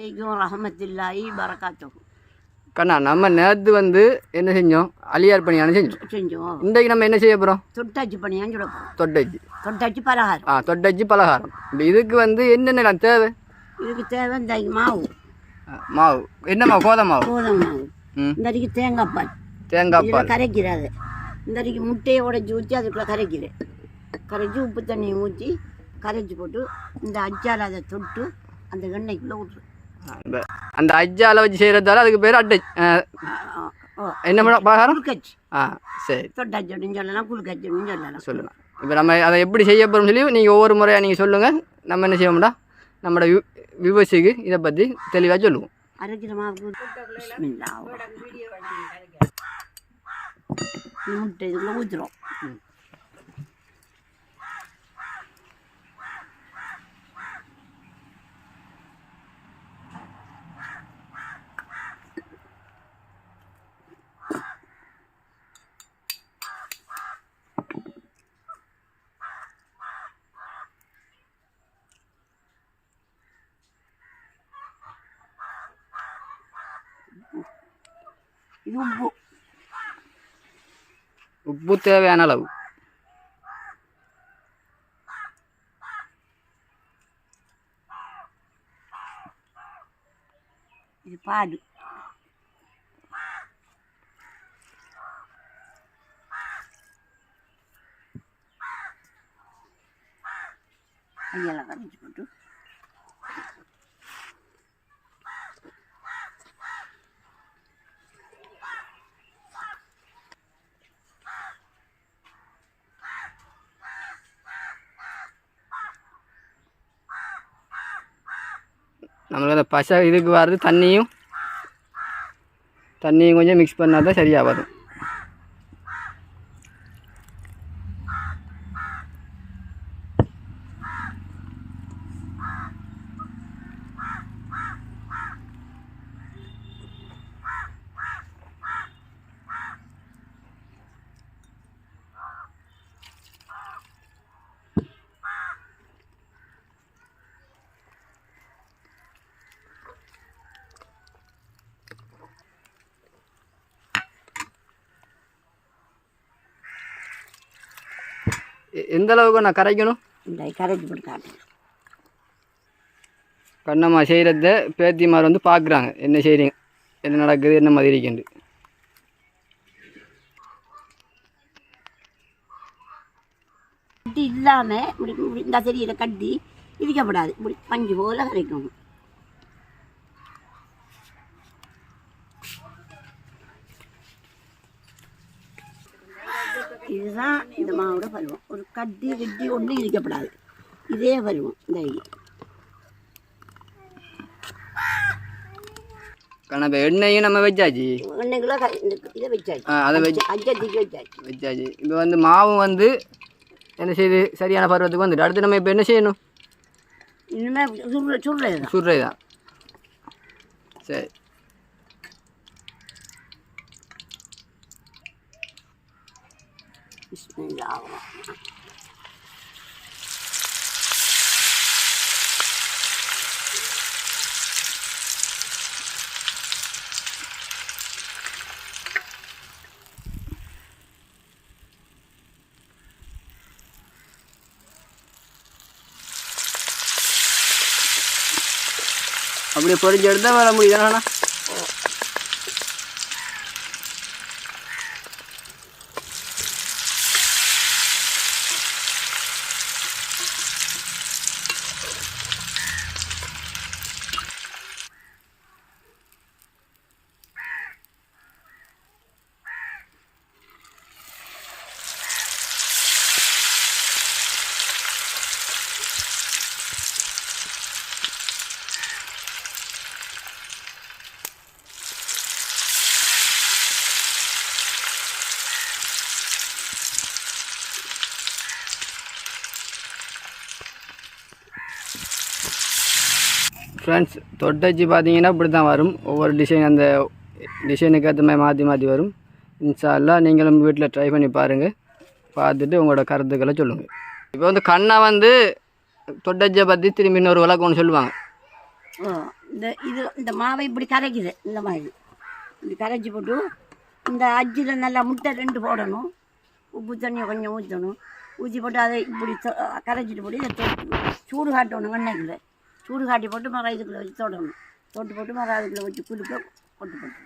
அலைக்கும் ரஹமத்துல்லாஹி பரக்காத்துஹு கண்ணா நம்ம நேற்று வந்து என்ன செஞ்சோம்? அலியார் பணியான செஞ்சோம்? செஞ்சோம். இன்றைக்கு நம்ம என்ன செய்ய போகிறோம் தொட்டாச்சி பணியான்னு சொல்ல போகிறோம் தொட்டச்சி. தொட்டாச்சி பலகாரம். ஆ தொட்டச்சி பலகாரம். இப்போ இதுக்கு வந்து என்னென்ன தேவை? இதுக்கு தேவை இந்த மாவு. மாவு. என்ன மாவு? கோதை மாவு. கோதுமை மாவு. ம். இந்த அடிக்கு தேங்காய் பால். தேங்காய் பால். கரைக்கிறாது இந்த அடிக்கு முட்டையை உடைச்சி ஊற்றி அதுக்குள்ளே கரைக்கிறேன் கரைச்சி உப்பு தண்ணியை ஊற்றி கரைச்சி போட்டு இந்த அச்சால் அதை தொட்டு அந்த எண்ணெய்க்குள்ளே விட்ரு அந்த அஜ்ஜால வச்சு செய்கிறதால அதுக்கு பேர் அட்டை. என்ன பழ- பலகாரம்? குளுக்கச்சி ஆ சரி. தொட்டாச்சி அப்படின்னு சொல்லலாம் குளுக்கச்சி அப்படின்னு சொல்லலாம். சொல்லலாம் இப்போ நம்ம அதை எப்படி செய்ய போகிறோம்னு சொல்லி நீங்கள் ஒவ்வொரு முறையாக நீங்கள் சொல்லுங்கள் நம்ம என்ன செய்வோம்டா? நம்மளோட வி விவசிக்கு இதை பற்றி தெளிவாக சொல்லுவோம். முட்டை இதுக்குள்ளே ஊற்றுறோம் இது உப்பு உப்பு தேவையான அளவு இது பாடு நம்மளோட நம்மளுக்கு அந்த பசை இதுக்கு வர்றது தண்ணியும் தண்ணியும் கொஞ்சம் மிக்ஸ் பண்ணால் தான் சரியாக வரும் எந்த அளவுக்கு நான் கரைக்கணும்? இந்த கரைச்சி போட்டு காட்டுறேன் கண்ணம்மா செய்கிறத பேத்திமார் வந்து பார்க்குறாங்க என்ன செய்கிறீங்க என்ன நடக்குது? என்ன மாதிரி இருக்குண்டு கட்டி இல்லாமல் இப்படி இந்த சரியில் கட்டி இடிக்கப்படாது. இப்படி பஞ்சு போல கரைக்கணும். இதுதான் இந்த மாவோட பருவம். ஒரு கட்டி கிட்டி ஒன்றும் இடிக்கப்படாது இதே பருவம் இந்த இப்போ எண்ணெயும் நம்ம வச்சாச்சு? எண்ணெய்க்குள்ள க- இந்த இதை வச்சாச்சு. ஆ, அதை வச்சு அஞ்சத்திக்கு வச்சாச்சு. வச்சாச்சு. இப்போ வந்து மாவும் வந்து என்ன செய்யுது சரியான பருவத்துக்கு வந்துட்டு. அடுத்து நம்ம இப்போ என்ன செய்யணும்? இனிமேல் சுருள சுருளை சுடுறது தான் சரி. பிஸ்மில்லா அப்படியே பொறிஞ்சு எடுத்தால் வர முடியுதாண்ணா ஃப்ரெண்ட்ஸ் தொட்டச்சு பார்த்தீங்கன்னா இப்படி தான் வரும். ஒவ்வொரு டிசைன் அந்த டிசைனுக்கு ஏற்ற மாதிரி மாற்றி மாற்றி வரும். இன்ஷால்லா நீங்களும் வீட்டில் ட்ரை பண்ணி பாருங்கள் பார்த்துட்டு உங்களோட கருத்துக்களை சொல்லுங்கள் இப்போ வந்து கண்ணை வந்து தொட்டச்சை பற்றி திரும்பி இன்னொரு விளக்கு ஒன்று சொல்லுவாங்க. இந்த இது இந்த மாவை இப்படி கரைக்குது இந்த மாதிரி. இப்படி கரைச்சி போட்டு இந்த அஜியில் நல்லா முட்டை ரெண்டு போடணும். உப்பு தண்ணியை கொஞ்சம் ஊற்றணும் ஊற்றி போட்டு அதை இப்படி கரைச்சிட்டு போட்டு சூடு காட்டணும் எண்ணெய்க்குள்ள சூடு காட்டி போட்டு மரம் இதுக்குள்ளே வச்சு தொடணும் தொட்டு போட்டு மரம் அதுக்குள்ளே வச்சு குளிக்க போட்டு போட்டு